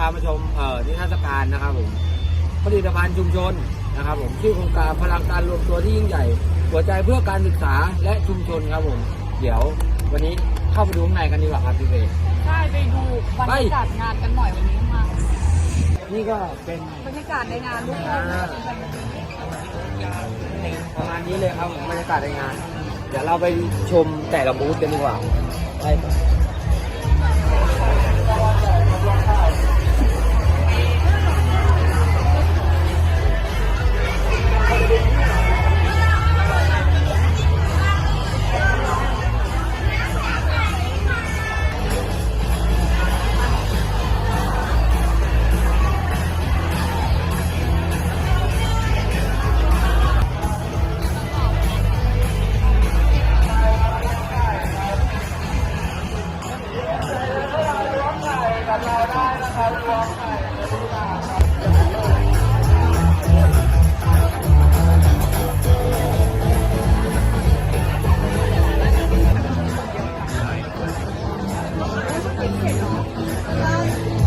พามาชมเอ่อนิทรรศการนะครับผมผลิตภัณฑ์ชุมชนนะครับผมชื่อโครงการพลังการรวมตัวที่ยิ่งใหญ่หัวใจเพื่อการศึกษาและชุมชนครับผม เดี๋ยววันนี้เข้าไปดูข้างในกันดีกว่าครับพี่เบย์ใช่ไปดูบรรยากาศงานกันหน่อยวันนี้มานี่ก็เป็นบรรยากาศในงานทุกคนประมาณนี้เลยครับผมบรรยากาศในงาน เดี๋ยวเราไปชมแต่ละบูธกันดีกว่าไปครับ ห้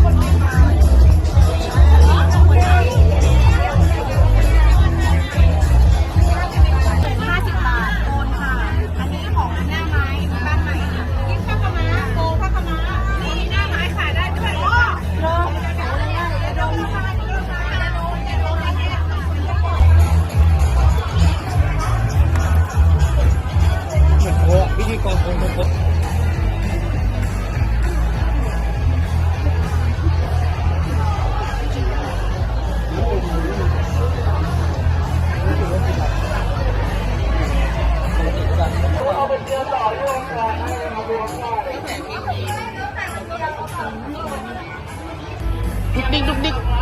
ดุกดิกดุกดิก